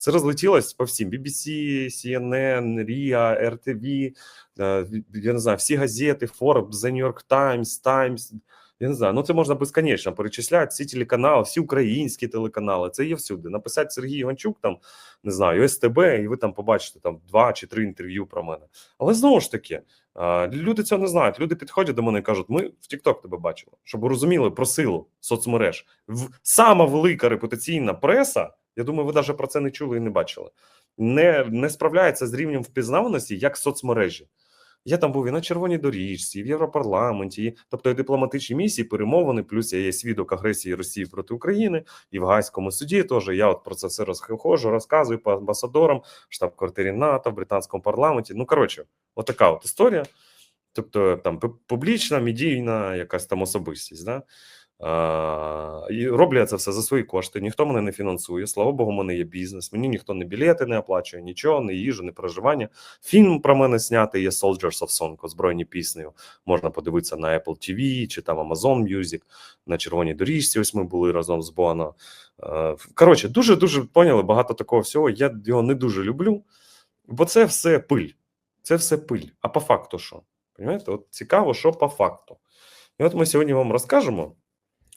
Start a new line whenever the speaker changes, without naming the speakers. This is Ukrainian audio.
Це розлетілось по всім BBC, CNN, RIA, RTV, е, я не знаю, всі газети, Forbes, The New York Times, Times. Я не знаю, ну це можна безконечно перечисляти. Всі телеканали, всі українські телеканали. Це є всюди. Написати Сергій Іванчук, там не знаю, СТБ, і ви там побачите там два чи три інтерв'ю про мене. Але знову ж таки, люди цього не знають. Люди підходять до мене і кажуть: ми в TikTok тебе бачили, щоб розуміли про силу соцмереж. Сама велика репутаційна преса. Я думаю, ви навіть про це не чули і не бачили. Не, не справляється з рівнем впізнаваності як соцмережі. Я там був і на червоній доріжці, і в Європарламенті, і, тобто і дипломатичні місії, перемовини. Плюс я є свідок агресії Росії проти України і в Гайському суді. Теж я от про це все розхожу, розказую по амбасадорам, штаб-квартирі НАТО, в британському парламенті. Ну коротше, отака от історія. Тобто там публічна, медійна якась там особистість. Да? І роблю це все за свої кошти. Ніхто мене не фінансує. Слава Богу, в мене є бізнес. Мені ніхто не білети не оплачує, нічого, не їжу, не проживання. Фільм про мене знятий є Soldiers of Song, озброєні піснею. Можна подивитися на Apple TV чи там Amazon Music, на червоній доріжці. Ось ми були разом з Боно. Коротше, дуже дуже поняли багато такого всього. Я його не дуже люблю, бо це все пиль. Це все пиль. А по факту що? Понимаєте? От цікаво, що по факту. І от ми сьогодні вам розкажемо,